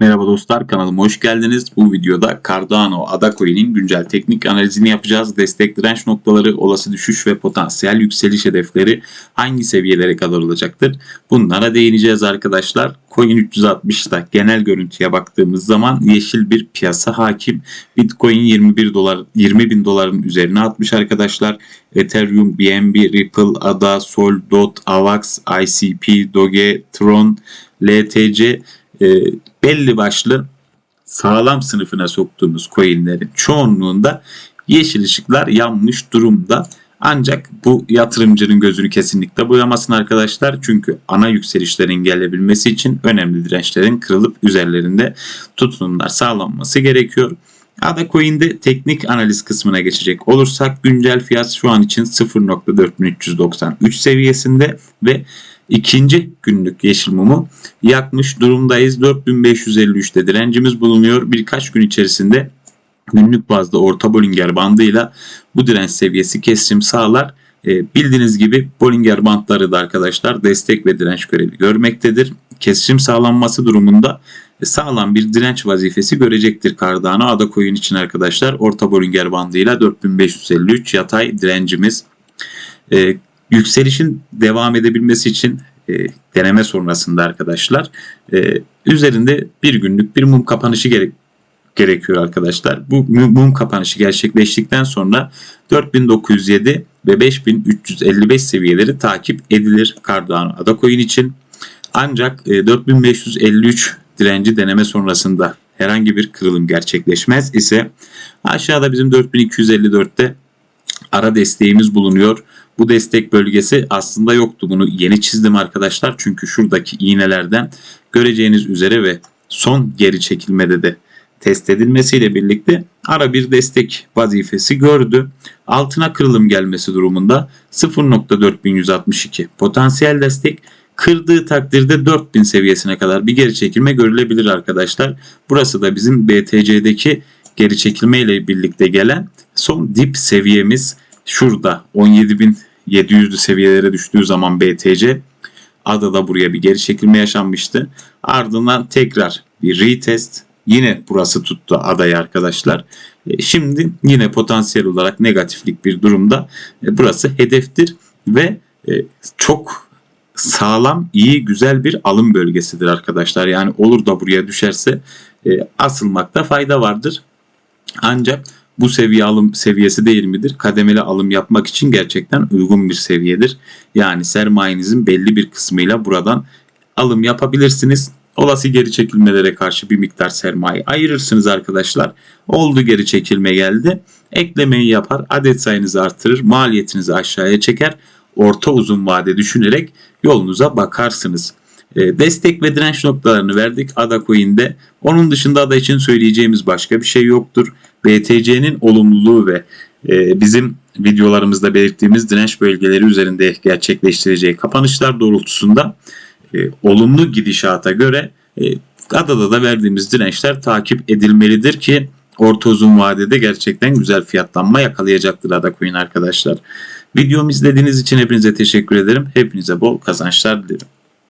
Merhaba dostlar kanalıma hoş geldiniz. Bu videoda Cardano Ada Coin'in güncel teknik analizini yapacağız. Destek direnç noktaları, olası düşüş ve potansiyel yükseliş hedefleri hangi seviyelere kadar olacaktır? Bunlara değineceğiz arkadaşlar. Coin 360'da genel görüntüye baktığımız zaman yeşil bir piyasa hakim. Bitcoin 21 dolar 20 bin doların üzerine atmış arkadaşlar. Ethereum, BNB, Ripple, ADA, Sol, DOT, AVAX, ICP, Doge, Tron, LTC e, belli başlı sağlam sınıfına soktuğumuz coinlerin çoğunluğunda yeşil ışıklar yanmış durumda. Ancak bu yatırımcının gözünü kesinlikle boyamasın arkadaşlar. Çünkü ana yükselişlerin gelebilmesi için önemli dirençlerin kırılıp üzerlerinde tutunumlar sağlanması gerekiyor. Ada Coin'de teknik analiz kısmına geçecek olursak güncel fiyat şu an için 0.4393 seviyesinde ve ikinci günlük yeşil mumu yakmış durumdayız. 4553'te direncimiz bulunuyor. Birkaç gün içerisinde günlük bazda orta Bollinger bandıyla bu direnç seviyesi kesim sağlar. E, bildiğiniz gibi Bollinger bandları da arkadaşlar destek ve direnç görevi görmektedir. Kesişim sağlanması durumunda sağlam bir direnç vazifesi görecektir Cardano Ada Coin için arkadaşlar. Orta Bollinger bandıyla 4553 yatay direncimiz. E, yükselişin devam edebilmesi için e, deneme sonrasında arkadaşlar e, üzerinde bir günlük bir mum kapanışı gerek gerekiyor arkadaşlar. Bu mum kapanışı gerçekleştikten sonra 4907 ve 5355 seviyeleri takip edilir Cardano Ada Coin için. Ancak e, 4553 direnci deneme sonrasında herhangi bir kırılım gerçekleşmez ise aşağıda bizim 4254'te ara desteğimiz bulunuyor. Bu destek bölgesi aslında yoktu. Bunu yeni çizdim arkadaşlar. Çünkü şuradaki iğnelerden göreceğiniz üzere ve son geri çekilmede de test edilmesiyle birlikte ara bir destek vazifesi gördü. Altına kırılım gelmesi durumunda 0.4162 potansiyel destek kırdığı takdirde 4000 seviyesine kadar bir geri çekilme görülebilir arkadaşlar. Burası da bizim BTC'deki geri çekilme ile birlikte gelen son dip seviyemiz şurada 17.700'lü seviyelere düştüğü zaman BTC adada buraya bir geri çekilme yaşanmıştı. Ardından tekrar bir retest yine burası tuttu adayı arkadaşlar. E, şimdi yine potansiyel olarak negatiflik bir durumda. E, burası hedeftir ve e, çok sağlam, iyi, güzel bir alım bölgesidir arkadaşlar. Yani olur da buraya düşerse asılmakta fayda vardır. Ancak bu seviye alım seviyesi değil midir? Kademeli alım yapmak için gerçekten uygun bir seviyedir. Yani sermayenizin belli bir kısmıyla buradan alım yapabilirsiniz. Olası geri çekilmelere karşı bir miktar sermaye ayırırsınız arkadaşlar. Oldu geri çekilme geldi. Eklemeyi yapar, adet sayınızı artırır, maliyetinizi aşağıya çeker. Orta uzun vade düşünerek yolunuza bakarsınız. E, destek ve direnç noktalarını verdik Ada Coin'de. Onun dışında Ada için söyleyeceğimiz başka bir şey yoktur. BTC'nin olumluluğu ve e, bizim videolarımızda belirttiğimiz direnç bölgeleri üzerinde gerçekleştireceği kapanışlar doğrultusunda e, olumlu gidişata göre Adada da verdiğimiz dirençler takip edilmelidir ki orta uzun vadede gerçekten güzel fiyatlanma yakalayacaktır Ada Coin arkadaşlar. Videomu izlediğiniz için hepinize teşekkür ederim. Hepinize bol kazançlar dilerim.